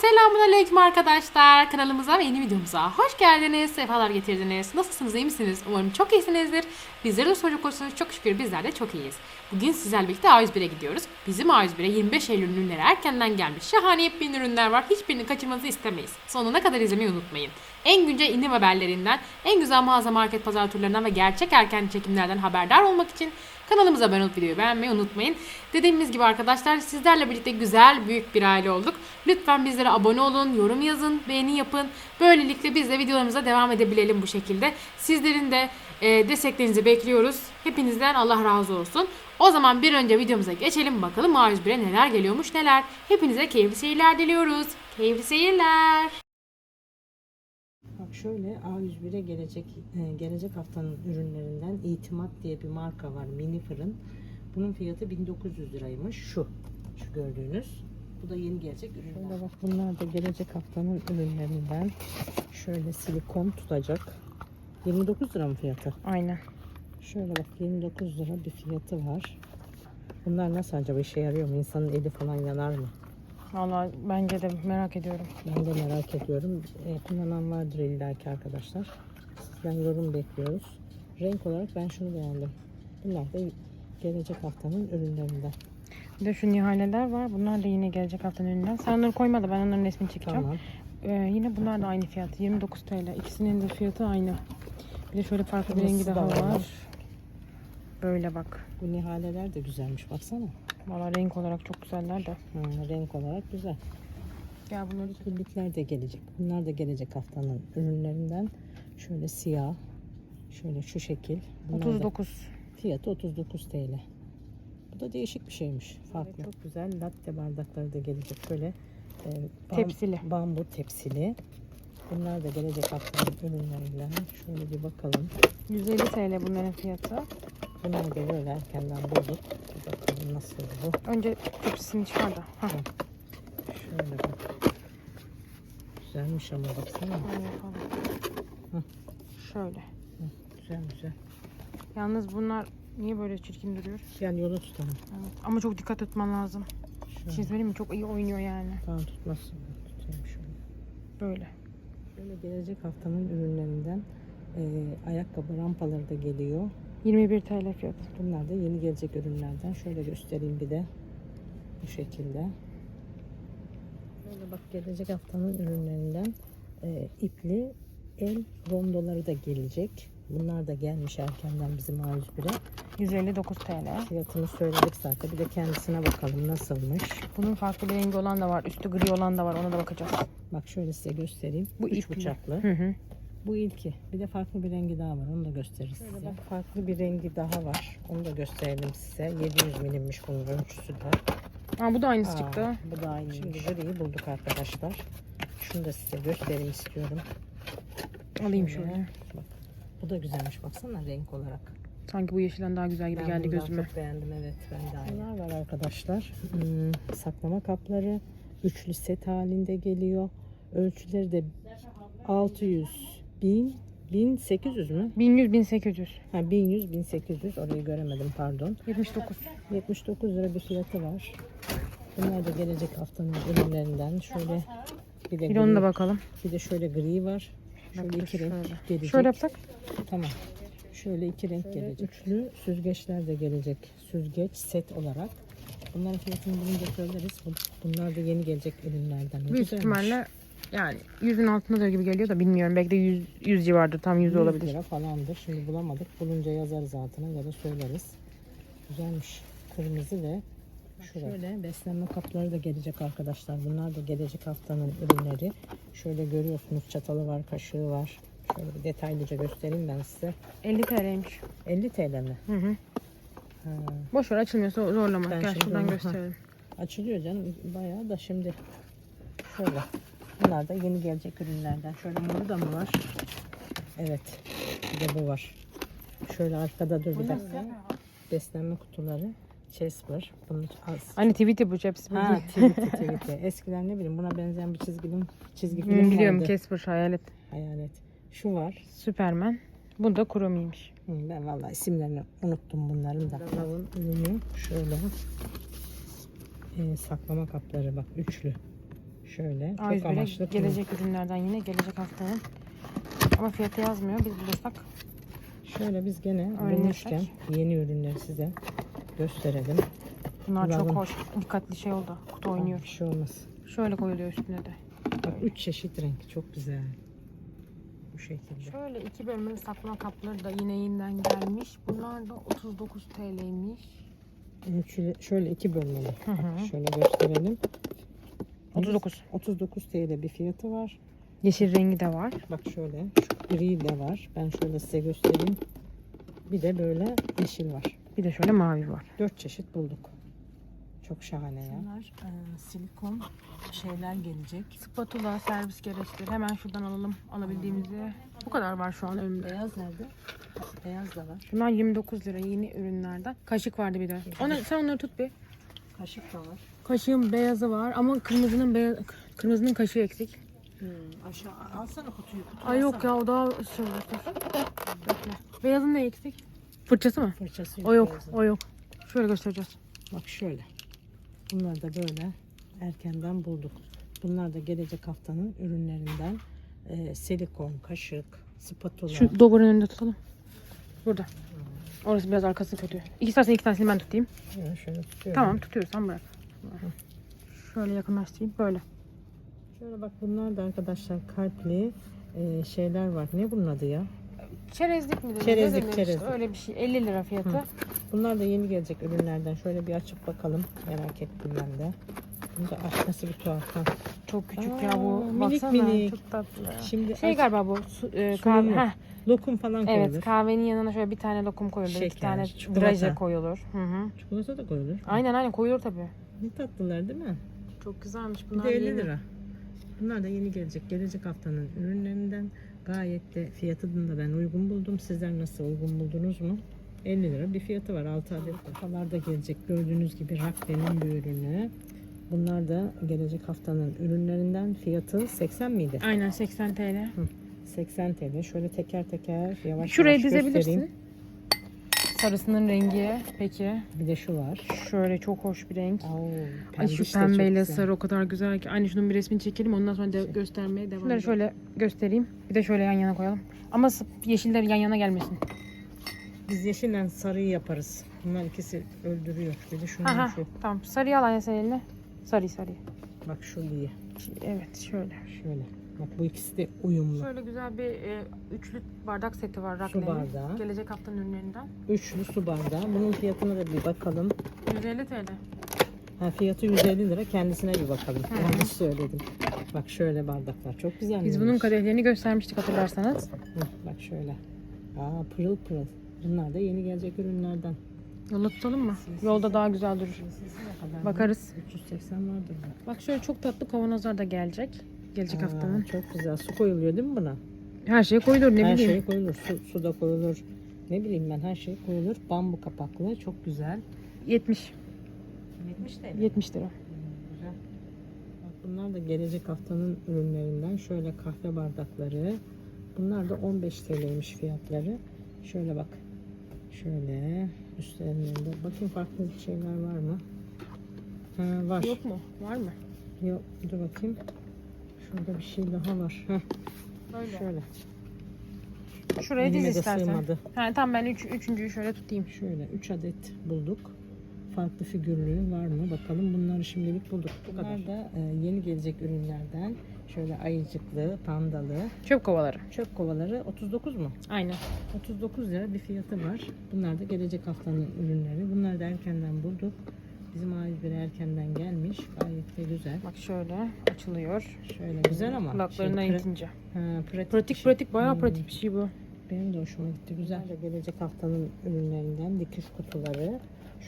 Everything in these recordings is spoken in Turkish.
Selamun Aleyküm arkadaşlar. Kanalımıza ve yeni videomuza hoş geldiniz. Sefalar getirdiniz. Nasılsınız, iyi misiniz? Umarım çok iyisinizdir. Bizleri de soracak olursanız çok şükür bizler de çok iyiyiz. Bugün sizlerle birlikte A101'e gidiyoruz. Bizim A101'e 25 Eylül ürünleri erkenden gelmiş. Şahane yepyeni ürünler var. Hiçbirini kaçırmanızı istemeyiz. Sonuna kadar izlemeyi unutmayın. En güncel indirim haberlerinden, en güzel mağaza market pazar turlarından ve gerçek erken çekimlerden haberdar olmak için Kanalımıza abone olup videoyu beğenmeyi unutmayın. Dediğimiz gibi arkadaşlar sizlerle birlikte güzel büyük bir aile olduk. Lütfen bizlere abone olun, yorum yazın, beğeni yapın. Böylelikle biz de videolarımıza devam edebilelim bu şekilde. Sizlerin de e, desteklerinizi bekliyoruz. Hepinizden Allah razı olsun. O zaman bir önce videomuza geçelim bakalım A101'e neler geliyormuş neler. Hepinize keyifli seyirler diliyoruz. Keyifli seyirler. Şöyle A101'e gelecek e, gelecek haftanın ürünlerinden İtimat diye bir marka var mini fırın. Bunun fiyatı 1900 liraymış şu. Şu gördüğünüz. Bu da yeni gelecek ürünler. Şöyle bak bunlar da gelecek haftanın ürünlerinden. Şöyle silikon tutacak. 29 lira mı fiyatı? Aynen. Şöyle bak 29 lira bir fiyatı var. Bunlar nasıl acaba işe yarıyor mu? İnsanın eli falan yanar mı? Vallahi bence de merak ediyorum. Ben de merak ediyorum. E, kullanan vardır illaki arkadaşlar. Sizden yorum bekliyoruz. Renk olarak ben şunu beğendim. Bunlar da gelecek haftanın ürünlerinden. Bir de şu nihaleler var. Bunlar da yine gelecek haftanın ürününden. Sen onları koyma da ben onların resmini çekeceğim. Tamam. Ee, yine bunlar da aynı fiyat. 29 TL. İkisinin de fiyatı aynı. Bir de şöyle farklı bir rengi da daha var. var. Böyle bak. Bu nihaleler de güzelmiş. Baksana. Valla renk olarak çok güzeller de. Ha, renk olarak güzel. Gel bunları Kirlikler de gelecek. Bunlar da gelecek haftanın ürünlerinden. Şöyle siyah. Şöyle şu şekil. Bunlar da 39. Fiyatı 39 TL. Bu da değişik bir şeymiş. Farklı. Çok güzel latte bardakları da gelecek. Şöyle e, bam- Tepsili. Bambu tepsili. Bunlar da gelecek haftanın ürünlerinden. Şöyle bir bakalım. 150 TL bunların fiyatı. Bunlar da böyle erkenden bulduk. Bir bakalım nasıl bu. Önce tepsisini çıkar da. Şöyle bak. Güzelmiş ama baksana. Öyle yapalım. Hı. Şöyle. Güzel güzel. Yalnız bunlar niye böyle çirkin duruyor? Gel yolu tutalım. Evet. Ama çok dikkat etmen lazım. Şey Şöyle. söyleyeyim mi? Çok iyi oynuyor yani. Tamam tutmasın. Tutayım şöyle. Böyle. Şöyle gelecek haftanın ürünlerinden e, ayakkabı rampaları da geliyor. 21 TL fiyatı. Bunlar da yeni gelecek ürünlerden. Şöyle göstereyim bir de. Bu şekilde. Böyle bak gelecek haftanın ürünlerinden e, ipli el rondoları da gelecek. Bunlar da gelmiş erkenden bizim A101'e. 159 TL. Fiyatını söyledik zaten. Bir de kendisine bakalım nasılmış. Bunun farklı bir rengi olan da var. Üstü gri olan da var. Ona da bakacağız. Bak şöyle size göstereyim. Bu Üç ipli. bıçaklı. Hı hı. Bu ilki. Bir de farklı bir rengi daha var. Onu da gösteririz size. Bak farklı bir rengi daha var. Onu da gösterelim size. 700 milimmiş bunun ölçüsü de. Aa, bu da aynısı Aa, çıktı. Bu da aynı. Şimdi griyi bulduk arkadaşlar. Şunu da size göstereyim istiyorum. Alayım Şöyle. şöyle. Bak. Bu da güzelmiş. Baksana renk olarak. Sanki bu yeşilden daha güzel gibi Ben geldi gözüme. çok beğendim. Evet ben de aynı. Bunlar var arkadaşlar. Hmm, saklama kapları. Üçlü set halinde geliyor. Ölçüleri de 600 1000 1800 mü? 1100 1800. Ha 1100 1800 orayı göremedim pardon. 79. 79 lira bir fiyatı var. Bunlar da gelecek haftanın ürünlerinden. Şöyle bir de Bir onu da gri- bakalım. Bir de şöyle gri var. Şöyle Bak, iki renk şöyle. gelecek. Şöyle yapsak. Tamam. Şöyle iki renk gelecek. Üçlü süzgeçler de gelecek. Süzgeç set olarak. Bunların fiyatını bulunca söyleriz. Bu- Bunlar da yeni gelecek ürünlerden. Büyük ihtimalle yani 100'ün altındadır gibi geliyor da bilmiyorum. Belki de 100, 100 civardır. Tam 100 100 olabilir. lira falandır. Şimdi bulamadık. Bulunca yazarız altına ya da söyleriz. Güzelmiş. Kırmızı ve şöyle beslenme kapları da gelecek arkadaşlar. Bunlar da gelecek haftanın ürünleri. Şöyle görüyorsunuz çatalı var, kaşığı var. Şöyle bir detaylıca göstereyim ben size. 50 TL'ymiş. 50 TL mi? Hı hı. Ha, Boş ver açılmıyorsa zorlama. Ben Gel şuradan gösterelim. açılıyor canım bayağı da şimdi şöyle. Bunlar da yeni gelecek ürünlerden. Şöyle moru da mı var? Evet. Bir de bu var. Şöyle arkada dur bir dakika. Beslenme kutuları. Chesper. Bunun az. Hani tweet'i bu hepsi bu Ha, değil. tweety tweety. Eskiden ne bileyim buna benzeyen bir çizgi film, çizgi Hı, film biliyorum vardı. Casper hayalet. Hayalet. Şu var. Superman. Bu da Kuromi'ymiş. Hı, Ben vallahi isimlerini unuttum bunların da. Lavın ürünü şöyle. Ee, saklama kapları bak üçlü. Şöyle çok A101'e amaçlı. gelecek ürünlerden yine gelecek haftanın. Ama fiyatı yazmıyor. Biz bulursak Şöyle biz gene bulmuşken yeni ürünleri size gösterelim. bunlar Kullanın. çok hoş. Dikkatli şey oldu. Kutu oynuyor. Bir şey olmaz. Şöyle koyuluyor üstüne de. Bak üç çeşit renk çok güzel. Bu şekilde. Şöyle iki bölmeli saklama kapları da yine yeniden gelmiş. Bunlar da 39 TL'ymiş. Şöyle iki bölmeli. Hı hı. Şöyle gösterelim. 39. 39 TL bir fiyatı var. Yeşil rengi de var. Bak şöyle şu gri de var. Ben şöyle size göstereyim. Bir de böyle yeşil var. Bir de şöyle mavi var. Dört çeşit bulduk. Çok şahane ya. Bunlar e, silikon şeyler gelecek. Spatula, servis gereçleri. Hemen şuradan alalım alabildiğimizi. Bu kadar var şu an önümde. Beyaz nerede? Beyaz da var. Bunlar 29 lira yeni ürünlerden. Kaşık vardı bir de. Ona, sen onları tut bir. Kaşık da var. Kaşığın beyazı var ama kırmızının beyaz, kırmızının kaşığı eksik. Hmm, aşağı alsana kutuyu. kutuyu Ay yok ya o daha şey olur. Bekle. Beyazın ne eksik? Fırçası mı? Fırçası yok. O yok, beyazın. o yok. Şöyle göstereceğiz. Bak şöyle. Bunlar da böyle erkenden bulduk. Bunlar da gelecek haftanın ürünlerinden. Ee, silikon, kaşık, spatula. Şu dobarın önünde tutalım. Burada. Orası biraz arkası kötü. İki tanesini iki tanesini ben tutayım. Şöyle, şöyle tutuyorum. Tamam tutuyorsan bırak. Şöyle yakınlaştırayım. Böyle. Şöyle bak bunlar da arkadaşlar kalpli e, şeyler var. Ne bunun adı ya? Çerezlik mi? Çerezlik, Ne denir çerezlik. Öyle bir şey. 50 lira fiyatı. Hı. Bunlar da yeni gelecek ürünlerden. Şöyle bir açıp bakalım. Merak ettim ben de. Bunu da aç nasıl bir tuhaf. ha. Çok küçük Aa, ya bu. minik Baksana. minik. Çok tatlı. Şimdi Şey aç- galiba bu. Su, e, kahve, heh, lokum falan koyulur. evet kahvenin yanına şöyle bir tane lokum koyulur. iki Şeker, tane çikolata. draje koyulur. Hı hı. Çikolata da koyulur. Aynen aynen koyulur tabii. Ne tatlılar değil mi? Çok güzelmiş Bir bunlar. de 50 yeni. lira. Bunlar da yeni gelecek. Gelecek haftanın ürünlerinden gayet de fiyatını da ben uygun buldum. Sizler nasıl uygun buldunuz mu? 50 lira bir fiyatı var. 6 adet. Kafalar da gelecek. Gördüğünüz gibi Rakbe'nin bir ürünü. Bunlar da gelecek haftanın ürünlerinden fiyatı 80 miydi? Aynen 80 TL. 80 TL. Şöyle teker teker yavaş Şuraya yavaş göstereyim. Sarısının rengi peki. Bir de şu var. Şöyle çok hoş bir renk. Oo, Ay şu pembeyle sarı o kadar güzel ki. Aynı şunun bir resmini çekelim ondan sonra de göstermeye devam Şunları şöyle göstereyim. Bir de şöyle yan yana koyalım. Ama s- yeşiller yan yana gelmesin. Biz yeşille sarıyı yaparız. Bunlar ikisi öldürüyor. Bir de şunun Aha şu. tamam. Sarıyı al anne sen eline. Sarı sarı. Bak şu iyi. Evet şöyle. Şöyle. Bak bu ikisi de uyumlu. Şöyle güzel bir e, üçlü bardak seti var Rakle'nin. bardağı. Gelecek haftanın ürünlerinden. Üçlü su bardağı. Bunun fiyatına da bir bakalım. 150 TL. Ha, fiyatı 150 lira. Kendisine bir bakalım. Hı. Yanlış söyledim. Bak şöyle bardaklar. Çok güzel. Biz bunun kadehlerini göstermiştik hatırlarsanız. Bak şöyle. Aa pırıl pırıl. Bunlar da yeni gelecek ürünlerden. Yola tutalım mı? Yolda daha güzel durur. Bakarız. 380 vardır. Bak şöyle çok tatlı kavanozlar da gelecek. Gelecek Aa, haftanın. Çok güzel. Su koyuluyor değil mi buna? Her şey koyulur ne her bileyim. şey koyulur. Su, su da koyulur. Ne bileyim ben her şey koyulur. Bambu kapaklı. Çok güzel. 70. 70 TL. 70 lira. Güzel. Bak bunlar da gelecek haftanın ürünlerinden. Şöyle kahve bardakları. Bunlar da 15 TL'ymiş fiyatları. Şöyle bak. Şöyle üstlerinde. Bakın farklı şeyler var mı? Ha, var. Yok mu? Var mı? Yok. Dur bakayım. Şurada bir şey daha var. Heh, Böyle. şöyle. Şuraya diz Elime de istersen. sığmadı. Ha, tamam ben üç, üçüncüyü şöyle tutayım. Şöyle 3 adet bulduk. Farklı figürlüğü var mı? Bakalım bunları şimdilik bulduk. Bunlar da e, yeni gelecek ürünlerden. Şöyle ayıcıklı, pandalı. Çöp kovaları. Çöp kovaları 39 mu? Aynen. 39 lira bir fiyatı var. Bunlar da gelecek haftanın ürünleri. Bunları da erkenden bulduk. Bizim A101 erkenden gelmiş. Gayet de güzel. Bak şöyle açılıyor. Şöyle güzel ama. Kulaklarından şey, itince. ha, pratik, Pratik bir şey. pratik bayağı Hmm. pratik bir şey bu. Benim de hoşuma gitti. Güzel. de gelecek haftanın ürünlerinden dikiş kutuları.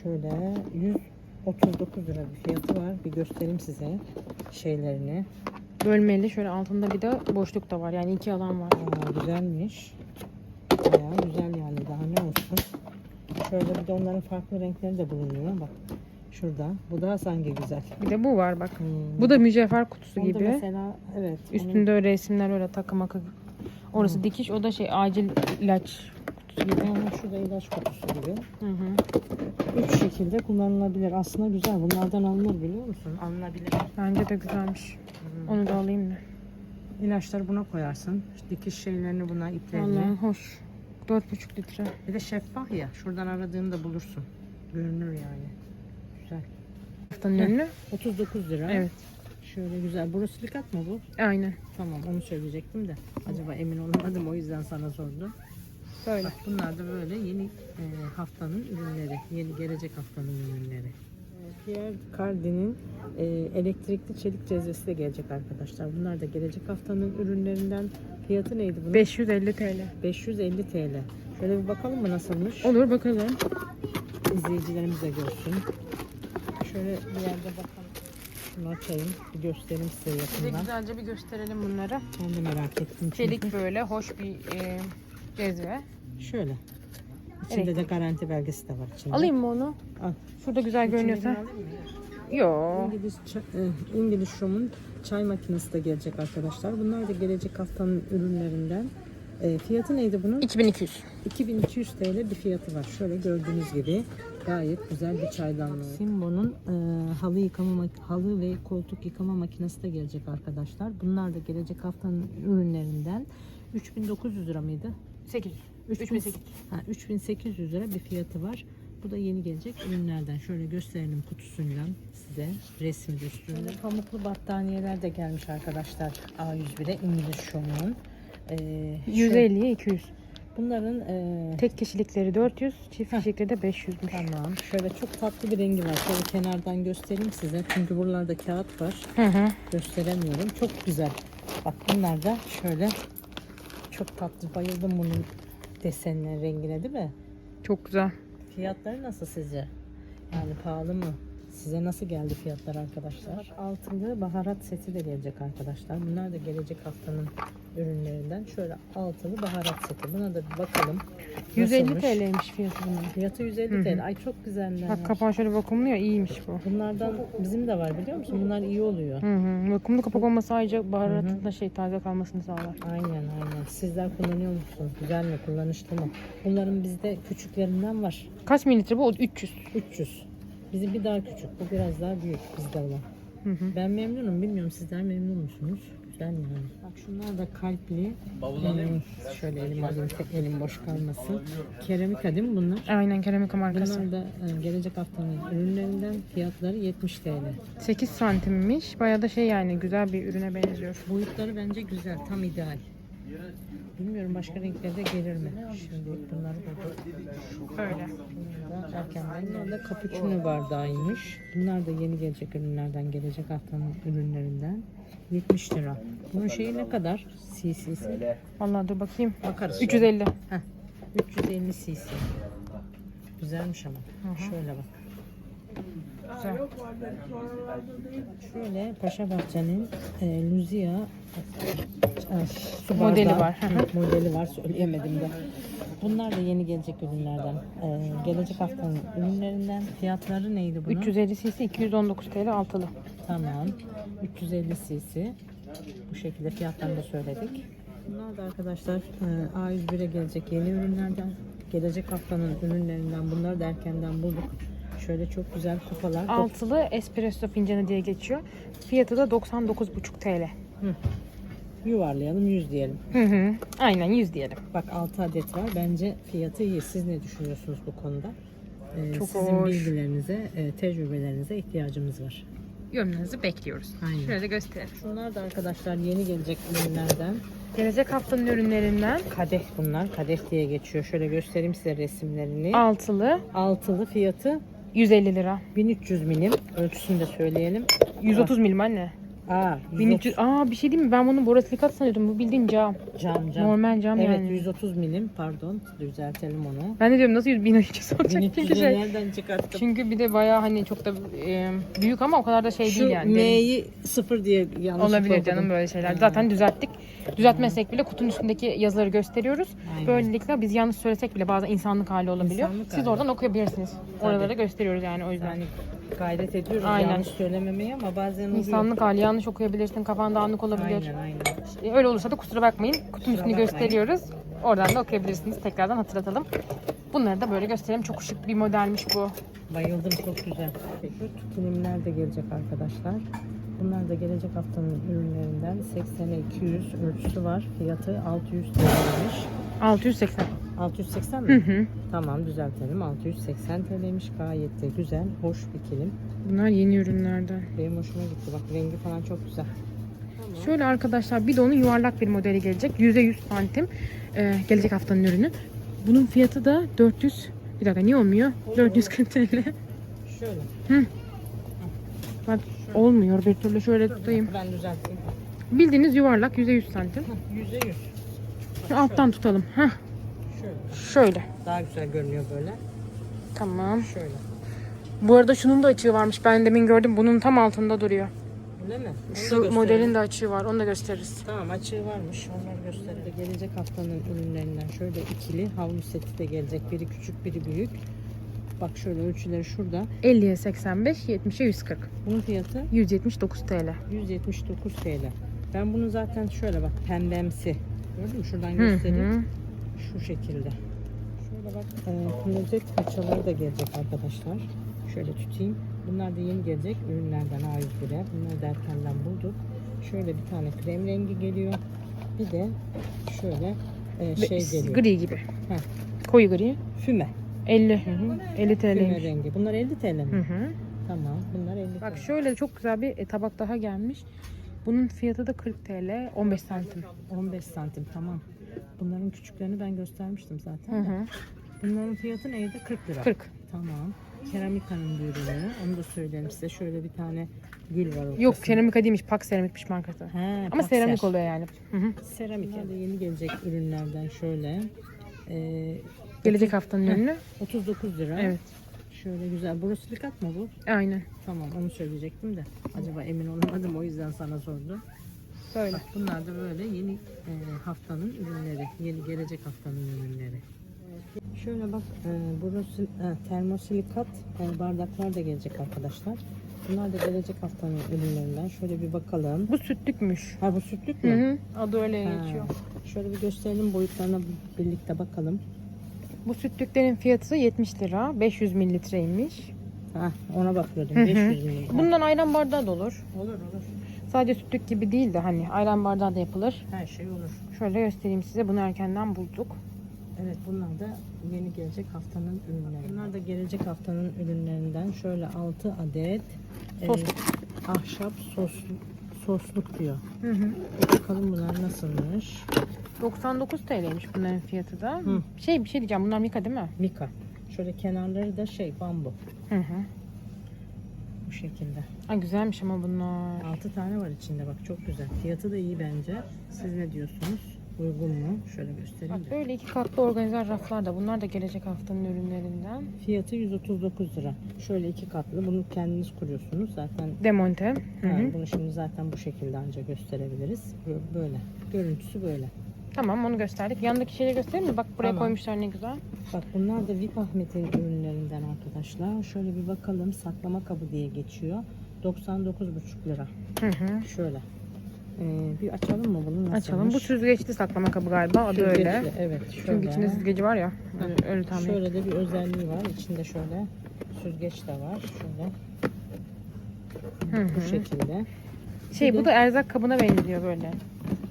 Şöyle 139 lira bir fiyatı var. Bir göstereyim size şeylerini. Bölmeli şöyle altında bir de boşluk da var. Yani iki alan var. Aa, güzelmiş. Bayağı güzel yani. Daha ne olsun. Şöyle bir de onların farklı renkleri de bulunuyor. Bak şurada. Bu daha sanki güzel. Bir de bu var bak. Hmm. Bu da mücevher kutusu Onda gibi. mesela evet. onun- Üstünde öyle resimler öyle takı makı. Orası Hı. dikiş o da şey acil ilaç kutusu gibi. Onun şurada ilaç kutusu gibi. Hı hı. Üç şekilde kullanılabilir. Aslında güzel. Bunlardan alınır biliyor musun? Alınabilir. Bence de güzelmiş. Hmm. Onu da alayım da. İlaçları buna koyarsın. Dikiş şeylerini buna iplerini. Vallahi hoş. 4,5 litre. Bir de şeffaf ya. Şuradan aradığında bulursun. Görünür yani. Heh. ürünü. 39 lira. Evet. Şöyle güzel. Borosilikat mı bu? Aynen. Tamam onu söyleyecektim de. Acaba emin olamadım o yüzden sana sordum. Böyle. Bak bunlar da böyle yeni e, haftanın ürünleri. Yeni gelecek haftanın ürünleri. Pierre Cardin'in e, elektrikli çelik cezvesi de gelecek arkadaşlar. Bunlar da gelecek haftanın ürünlerinden. Fiyatı neydi bunun? 550 TL. 550 TL. Şöyle bir bakalım mı nasılmış? Olur bakalım. İzleyicilerimiz de görsün. Şöyle bir yerde bakalım. Şunu açayım. Bir göstereyim size Size yakından. güzelce bir gösterelim bunları. Ben de merak ettim. çünkü. Çelik böyle hoş bir e, cezve. Şöyle. İçinde de garanti belgesi de var içinde. Alayım mı onu? Al. Şurada güzel görünüyorsa. Yo. İngiliz, ça- e, İngiliz Show'un çay makinesi de gelecek arkadaşlar. Bunlar da gelecek haftanın ürünlerinden. E, fiyatı neydi bunun? 2200. 2200 TL bir fiyatı var. Şöyle gördüğünüz gibi gayet güzel bir çaydanlığı. Simbo'nun e, halı yıkama halı ve koltuk yıkama makinesi de gelecek arkadaşlar. Bunlar da gelecek haftanın ürünlerinden. 3900 lira mıydı? 800. 3000 3800. Ha, 3800 lira bir fiyatı var. Bu da yeni gelecek ürünlerden. Şöyle gösterelim kutusuyla size resmi de üstünde. Pamuklu battaniyeler de gelmiş arkadaşlar. A101'e İngiliz Show'un. Ee, şöyle- 150'ye 200. Bunların e, Tek kişilikleri 400, çift kişilikleri de 500'müş. tamam. Şöyle çok tatlı bir rengi var. Şöyle kenardan göstereyim size. Çünkü buralarda kağıt var. Hı hı. Gösteremiyorum. Çok güzel. Bak bunlar da şöyle çok tatlı. Bayıldım bunun desenine, rengine değil mi? Çok güzel. Fiyatları nasıl sizce? Yani pahalı mı? Size nasıl geldi fiyatlar arkadaşlar? Altılı baharat seti de gelecek arkadaşlar. Bunlar da gelecek haftanın ürünlerinden. Şöyle altılı baharat seti. Buna da bir bakalım. 150 Nasılmış? TL'ymiş fiyatı bunun. Fiyatı 150 Hı hı. TL. Ay çok güzeller. Bak kapağı şöyle vakumlu ya iyiymiş bu. Bunlardan bizim de var biliyor musun? Bunlar iyi oluyor. Hı hı. Vakumlu kapak olması ayrıca baharatın da şey taze kalmasını sağlar. Aynen aynen. Sizler kullanıyor musunuz? Güzel mi? Kullanışlı mı? Bunların bizde küçüklerinden var. Kaç mililitre bu? O 300. 300. Bizim bir daha küçük. Bu biraz daha büyük bizde olan. Hı hı. Ben memnunum. Bilmiyorum sizler memnun musunuz? Güzel yani. Bak şunlar da kalpli. Hmm, şöyle elim alayım. Tek elim boş kalmasın. Keramika değil mi bunlar? Aynen keramika markası. Bunlar da e, gelecek haftanın ürünlerinden fiyatları 70 TL. 8 santimmiş. Bayağı da şey yani güzel bir ürüne benziyor. Boyutları bence güzel. Tam ideal. Bilmiyorum başka renklerde gelir mi? Şimdi bunları burada. Öyle. Erkenden. Bunlar da cappuccino bardağıymış. Bunlar da yeni gelecek ürünlerden, gelecek haftanın ürünlerinden. 70 lira. Bunun şeyi ne kadar? CC'si. Vallahi dur bakayım. Bakarız. 350. 350 cc. Güzelmiş ama. hı. Şöyle bak. Güzel. Şöyle Paşa Bahçe'nin e, Luzia e, su Modeli bardağı. var, hı modeli var söyleyemedim de. Bunlar da yeni gelecek ürünlerden. E, gelecek haftanın ürünlerinden. Fiyatları neydi bunun? 350 cc 219 TL altılı. Tamam. 350 cc. Bu şekilde fiyatlarını da söyledik. Bunlar da arkadaşlar e, A101'e gelecek yeni ürünlerden. Gelecek haftanın ürünlerinden bunları da erkenden bulduk. Şöyle çok güzel kupalar. Altılı espresso fincanı diye geçiyor. Fiyatı da 99,5 TL. Yuvarlayalım 100 diyelim. Hı hı. Aynen 100 diyelim. Bak 6 adet var. Bence fiyatı iyi. Siz ne düşünüyorsunuz bu konuda? Ee, Çok sizin hoş. bilgilerinize, e, tecrübelerinize ihtiyacımız var. Yorumlarınızı bekliyoruz. Aynen. Şöyle de gösterelim. Şunlar da arkadaşlar yeni gelecek ürünlerden. Gelecek haftanın ürünlerinden Kadeh bunlar. Kadeh diye geçiyor. Şöyle göstereyim size resimlerini. altılı Altılı fiyatı 150 lira. 1300 milim. Ölçüsünü de söyleyelim. 130 milim anne. Aa, 1300. Aa bir şey diyeyim mi? Ben bunu borosilikat sanıyordum. Bu bildiğin cam. cam cam. Normal cam evet yani. 130 milim pardon. Düzeltelim onu. Ben de diyorum nasıl 100 1300 olacak? 1300'ü Çünkü şey. nereden çıkarttım? Çünkü bir de bayağı hani çok da e, büyük ama o kadar da şey Şu değil yani. Derin. M'yi sıfır diye yanlış Olabilir canım böyle şeyler. Zaten düzelttik. Düzeltmesek bile kutunun üstündeki yazıları gösteriyoruz. Aynen. Böylelikle biz yanlış söylesek bile bazen insanlık hali olabiliyor. İnsanlık Siz hali. oradan okuyabilirsiniz. Oraları gösteriyoruz yani o yüzden. Yani gayret ediyoruz Aynen. yanlış söylememeye ama bazen oluyor. İnsanlık hali yanlış okuyabilirsin, kafan dağınık olabilir. Aynen aynen. Öyle olursa da kusura bakmayın. Kutunun Kusura üstünü bakmayın. gösteriyoruz. Oradan da okuyabilirsiniz. Tekrardan hatırlatalım. Bunları da böyle gösterelim. Çok şık bir modelmiş bu. Bayıldım çok güzel. Şu tutunimler de gelecek arkadaşlar. Bunlar da gelecek haftanın ürünlerinden 80'e 200 ölçüsü var. Fiyatı 600 TL'ymiş. 680. 680 Hı mi? hı. Tamam düzeltelim. 680 TL'ymiş. Gayet de güzel, hoş bir kilim. Bunlar yeni ürünlerden. Benim hoşuma gitti. Bak rengi falan çok güzel. Şöyle arkadaşlar bir de onun yuvarlak bir modeli gelecek. %100 santim. Ee, gelecek haftanın ürünü. Bunun fiyatı da 400. Bir dakika niye olmuyor? 440 TL. Şöyle. Bak olmuyor. Bir türlü şöyle tutayım. Ben düzelteyim. Bildiğiniz yuvarlak %100 santim. Yüzde yüz. Şu alttan tutalım. Heh, Şöyle. şöyle. Daha güzel görünüyor böyle. Tamam. Şöyle. Bu arada şunun da açığı varmış. Ben demin gördüm. Bunun tam altında duruyor. Öyle mi? Onu da Şu modelin de açığı var. Onu da gösteririz. Tamam açığı varmış. Onları gösterelim. Gelecek haftanın ürünlerinden şöyle ikili havlu seti de gelecek. Biri küçük biri büyük. Bak şöyle ölçüleri şurada. 50'ye 85, 70'e 140. Bunun fiyatı 179 TL. 179 TL. Ben bunu zaten şöyle bak pembemsi. Gördün mü? Şuradan Hı göstereyim. hı. Şu şekilde. Şöyle bak e, klozet paçaları da gelecek arkadaşlar. Şöyle tutayım. Bunlar da yeni gelecek ürünlerden A101'e. Bunları da erkenden bulduk. Şöyle bir tane krem rengi geliyor. Bir de şöyle e, şey geliyor. Gri gibi. Heh. Koyu gri. Füme. 50. Hı hı. 50 Füme TL'ymiş. rengi. Bunlar 50 TL mi? Hı hı. Tamam. Bunlar 50 Bak TL. şöyle çok güzel bir e, tabak daha gelmiş. Bunun fiyatı da 40 TL, 15 santim. 15 santim tamam. Bunların küçüklerini ben göstermiştim Hı zaten. de. hı. Bunların fiyatı neydi? 40 lira. 40. Tamam. Keramika'nın bir ürünü. Onu da söyleyeyim size. Şöyle bir tane gül var ortasında. Yok keramika değilmiş, pak seramikmiş markası. He, Ama pakser. seramik oluyor yani. Hı hı. Seramik. Bunlar da yeni gelecek ürünlerden şöyle. Ee, Gelecek haftanın ürünü. 39 lira. Evet. Şöyle güzel. Borosilikat mı bu? Aynen. Tamam onu söyleyecektim de. Acaba emin olamadım o yüzden sana sordum. Böyle. Bak bunlar da böyle yeni e, haftanın ürünleri. Yeni gelecek haftanın ürünleri. Şöyle bak e, burası e, termosilikat e, bardaklar da gelecek arkadaşlar. Bunlar da gelecek haftanın ürünlerinden. Şöyle bir bakalım. Bu sütlükmüş. Ha bu sütlük Hı mü? hı. Adı öyle Ha, geçiyor. Şöyle bir gösterelim boyutlarına birlikte bakalım. Bu sütlüklerin fiyatı 70 lira. 500 mililitreymiş. Ha ona bakıyordum. Hı hı. 500 milyon. Bundan ayran bardağı da olur. Olur olur. Sadece sütlük gibi değil de hani ayran bardağı da yapılır. Her şey olur. Şöyle göstereyim size. Bunu erkenden bulduk. Evet bunlar da yeni gelecek haftanın ürünleri. Bunlar da gelecek haftanın ürünlerinden şöyle 6 adet e, Sosluk. ahşap soslu, sosluk diyor. Hı hı. Bakalım bunlar nasılmış. 99 TL'ymiş bunların fiyatı da. Hı. Şey bir şey diyeceğim. Bunlar Mika değil mi? Mika. Şöyle kenarları da şey bambu. Hı hı. Bu şekilde. Ay güzelmiş ama bunlar. 6 tane var içinde bak çok güzel. Fiyatı da iyi bence. Siz ne diyorsunuz? Uygun mu? Şöyle göstereyim Bak de. böyle iki katlı organizer raflar da. Bunlar da gelecek haftanın ürünlerinden. Fiyatı 139 lira. Şöyle iki katlı. Bunu kendiniz kuruyorsunuz. Zaten Demonte. Hı hı. Ha, bunu şimdi zaten bu şekilde ancak gösterebiliriz. Bö- Böyle. Görüntüsü böyle. Tamam onu gösterdik. Yanındaki şeyleri göstereyim mi? Bak buraya Tamam. koymuşlar ne güzel. Bak bunlar da VIP Ahmet'in ürünlerinden arkadaşlar. Şöyle bir bakalım. Saklama kabı diye geçiyor. 99,5 lira. Hı hı. Şöyle. Ee, bir açalım mı bunu? Nasılmış? Açalım. Bu süzgeçli saklama kabı galiba. Adı öyle. Süzgeçli, Evet. Şöyle. Çünkü içinde süzgeci var ya. Öyle, öyle tahmin. Şöyle de bir özelliği var. İçinde şöyle süzgeç de var. Şöyle. Hı Bu hı. şekilde. Şey Bir bu de- da erzak kabına benziyor böyle.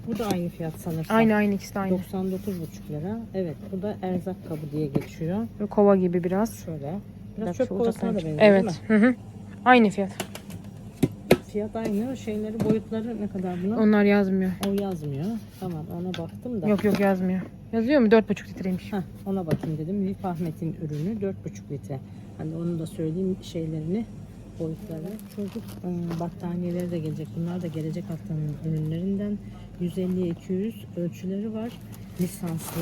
Bu da aynı fiyat sanırsam. Aynı aynı ikisi de aynı. 99,5 lira. Evet. Bu da erzak kabı diye geçiyor. Böyle kova gibi biraz. Şöyle. Bir Biraz dakika, çöp kovasına da benziyor? Evet. Hı hı. Aynı fiyat. Fiyat aynı. Şeyleri boyutları ne kadar bunun? Onlar yazmıyor. O yazmıyor. Tamam ona baktım da. Yok yok yazmıyor. Yazıyor mu? 4,5 litreymiş. Heh, ona bakayım dedim. Vip Ahmet'in ürünü 4,5 litre. Hani onu da söyleyeyim şeylerini boyutları. Çocuk ıı, battaniyeleri de gelecek. Bunlar da gelecek haftanın ürünlerinden. 150'ye 200 ölçüleri var. Lisanslı.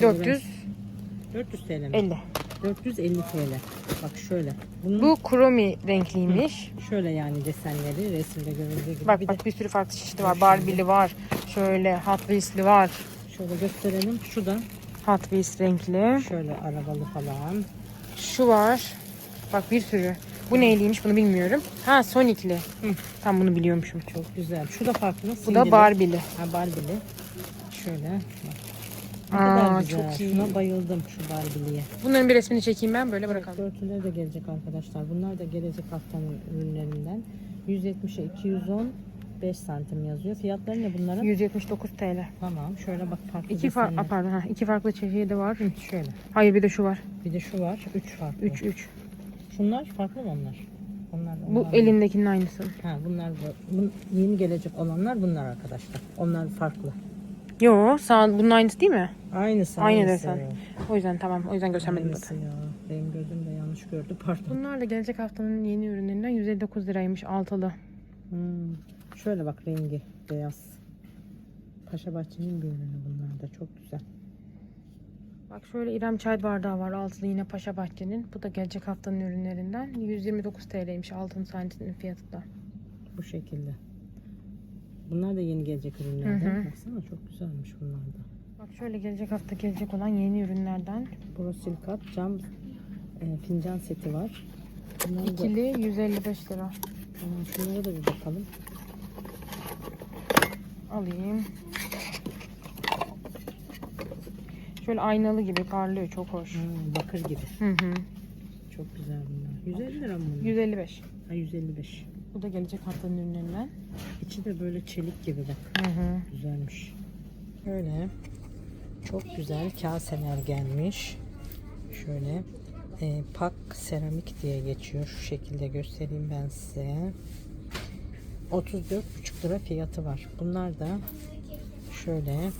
Şöyle 400 ben- 400 TL mi? 50. 450 TL. Bak şöyle. Bunun Bu kromi renkliymiş. şöyle yani desenleri resimde görüldüğü gibi. Bak bir bak bir sürü farklı çeşidi var. Barbie'li var. Şöyle Hot Wheels'li var. de şöyle gösterelim. Şu da Hot Wheels renkli. şöyle arabalı falan. Şu var. Bak bir sürü. Bu neyliymiş bunu bilmiyorum. Ha Sonic'li. Hı. Tam bunu biliyormuşum. Çok güzel. Şu da farklı. Bu simgeli. da Barbie'li. Ha Barbie'li. Şöyle. Bak. Ne Aa, güzel. çok iyi. Şuna bayıldım şu Barbie'liye. Bunların bir resmini çekeyim ben böyle bırakalım. Örtüleri de gelecek arkadaşlar. Bunlar da gelecek haftanın ürünlerinden. 170'e 210 5 santim yazıyor. Fiyatları ne bunların? 179 TL. Tamam. Şöyle bak farklı İki farklı desenler. pardon ha iki farklı çeşidi var. Şöyle. Hayır bir de şu var. Bir de şu var. 3 farklı. 3 3. Şunlar farklı mı onlar? Onlar Bu onlar- elindekinin aynısı. Ha bunlar bu. Bun- yeni gelecek olanlar bunlar arkadaşlar. Onlar farklı. Yo, sağ bunun aynısı değil mi? Aynısı. Aynı desen. O yüzden tamam. O yüzden göstermedim Aynısı zaten. ya. Benim gözüm de yanlış gördü. Pardon. Bunlar da gelecek haftanın yeni ürünlerinden 159 liraymış altılı. Hmm. Şöyle bak rengi beyaz. Paşa Bahçe'nin bir ürünü bunlar da çok güzel. Bak şöyle İrem çay bardağı var altılı yine Paşa Bahçe'nin. Bu da gelecek haftanın ürünlerinden. 129 TL'ymiş altın santiminin fiyatı da. Bu şekilde. Bunlar da yeni gelecek ürünlerden. Hı hı. Baksana çok güzelmiş bunlar da. Bak şöyle gelecek hafta gelecek olan yeni ürünlerden. Borosilikat cam e, fincan seti var. Bunlar da, İkili 155 lira. Tamam, şunlara da bir bakalım. Alayım. Şöyle aynalı gibi parlıyor çok hoş. Ha, bakır gibi. Hı hı. Çok güzel bunlar. 150 lira mı bunlar? 155. Ha, 155. Bu da gelecek haftanın ürünlerinden. İçi de böyle çelik gibi bak. Hı hı. Güzelmiş. Böyle çok güzel kaseler gelmiş. Şöyle e, pak seramik diye geçiyor. Şu şekilde göstereyim ben size. 34,5 lira fiyatı var. Bunlar da şöyle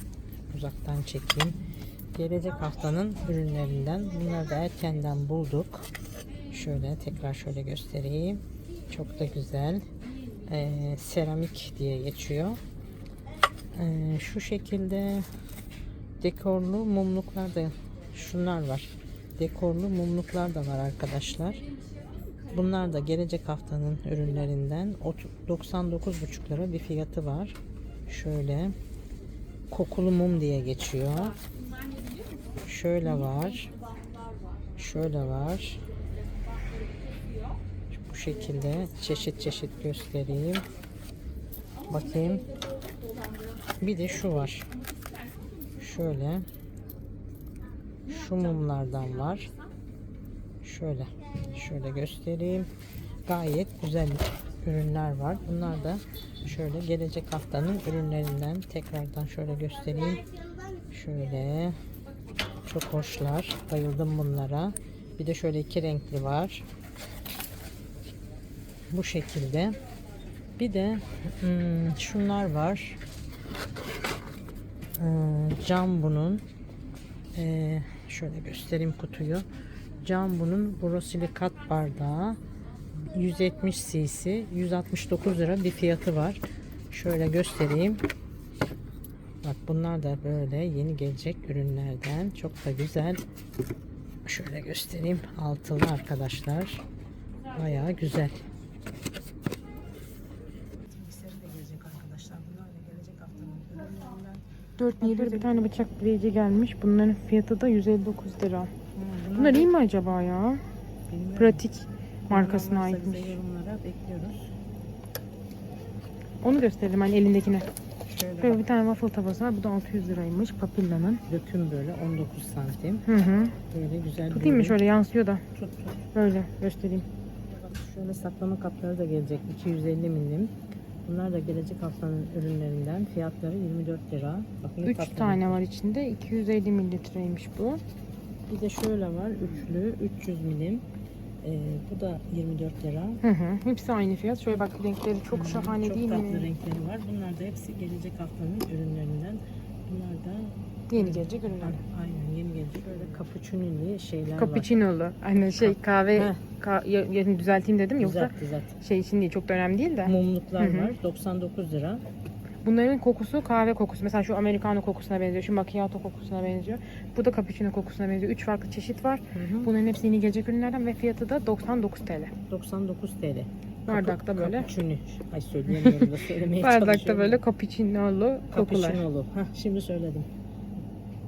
uzaktan çekeyim. Gelecek haftanın ürünlerinden. Bunları da erkenden bulduk. Şöyle tekrar şöyle göstereyim. Çok da güzel. E, seramik diye geçiyor. Ee, şu şekilde dekorlu mumluklar da şunlar var. Dekorlu mumluklar da var arkadaşlar. Bunlar da gelecek haftanın ürünlerinden Ot- 99,5 lira bir fiyatı var. Şöyle kokulu mum diye geçiyor. Şöyle var. Şöyle var. Şekilde çeşit çeşit göstereyim. Bakayım. Bir de şu var. Şöyle. Şu mumlardan var. Şöyle. Şöyle göstereyim. Gayet güzel ürünler var. Bunlar da şöyle gelecek haftanın ürünlerinden tekrardan şöyle göstereyim. Şöyle. Çok hoşlar. Bayıldım bunlara. Bir de şöyle iki renkli var. Bu şekilde. Bir de hmm, şunlar var. Ee, cam bunun. Ee, şöyle göstereyim kutuyu. Cam bunun borosilikat bardağı. 170 cc. 169 lira bir fiyatı var. Şöyle göstereyim. Bak bunlar da böyle yeni gelecek ürünlerden. Çok da güzel. Şöyle göstereyim. Altılı arkadaşlar. Bayağı güzel. Bilgisayarı da gelecek arkadaşlar. Bunlar da gelecek haftanın ürünlerinden. 4 lira bir tane bıçak bileyici gelmiş. Bunların fiyatı da 159 lira. Bunlar Bunlar iyi mi acaba ya? bilmiyorum. Pratik markasına aitmiş. bekliyoruz. Onu gösterelim hani elindekine. Şöyle Böyle bir tane waffle tavası var. Bu da 600 liraymış. Papilla'nın. döküm böyle 19 santim. Hı hı. Böyle güzel Tutayım mı şöyle yansıyor da. Tut tut. Böyle göstereyim. Şöyle saklama kapları da gelecek 250 milim. Bunlar da gelecek haftanın ürünlerinden. Fiyatları 24 lira. Bak ne 3 tatlı tane var içinde. 250 mililitreymiş bu. Bir de şöyle var üçlü 300 milim. Ee, bu da 24 lira. Hı hı. Hepsi aynı fiyat. Şöyle bak renkleri çok Hmm, şahane çok değil tatlı mi? renkleri var. Bunlar da hepsi gelecek haftanın ürünlerinden. Bunlar da Yeni gelecek ürünler. aynen yeni gelecek. Böyle cappuccino'li şeyler var. Cappuccino'lu. Hani şey kahve Heh. ka- ya- ya- düzelteyim dedim yoksa Düzelt düzelt. şey için değil çok da önemli değil de. Mumluklar Hı hı. var. 99 lira. Bunların kokusu kahve kokusu. Mesela şu americano kokusuna benziyor. Şu macchiato kokusuna benziyor. Bu da cappuccino kokusuna benziyor. Üç farklı çeşit var. Hı hı. Bunların hepsi yeni gelecek ürünlerden ve fiyatı da 99 TL. 99 TL. Bardakta Kapu- böyle. Cappuccino. Ay söyleyemiyorum da söylemeye Bardakta böyle cappuccino'lu kokular. Cappuccino'lu. Hah, şimdi söyledim.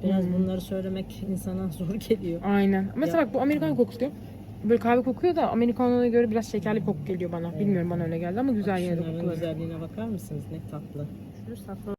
Biraz Hmm. bunları söylemek insana zor geliyor. Aynen. Mesela Ya. bak bu americano kokusu diyor. Böyle kahve kokuyor da americano'ya göre biraz şekerli koku geliyor bana. Evet. Bilmiyorum bana öyle geldi ama güzel yine de kokuları. güzelliğine bakar mısınız? Ne tatlı. Şu sakla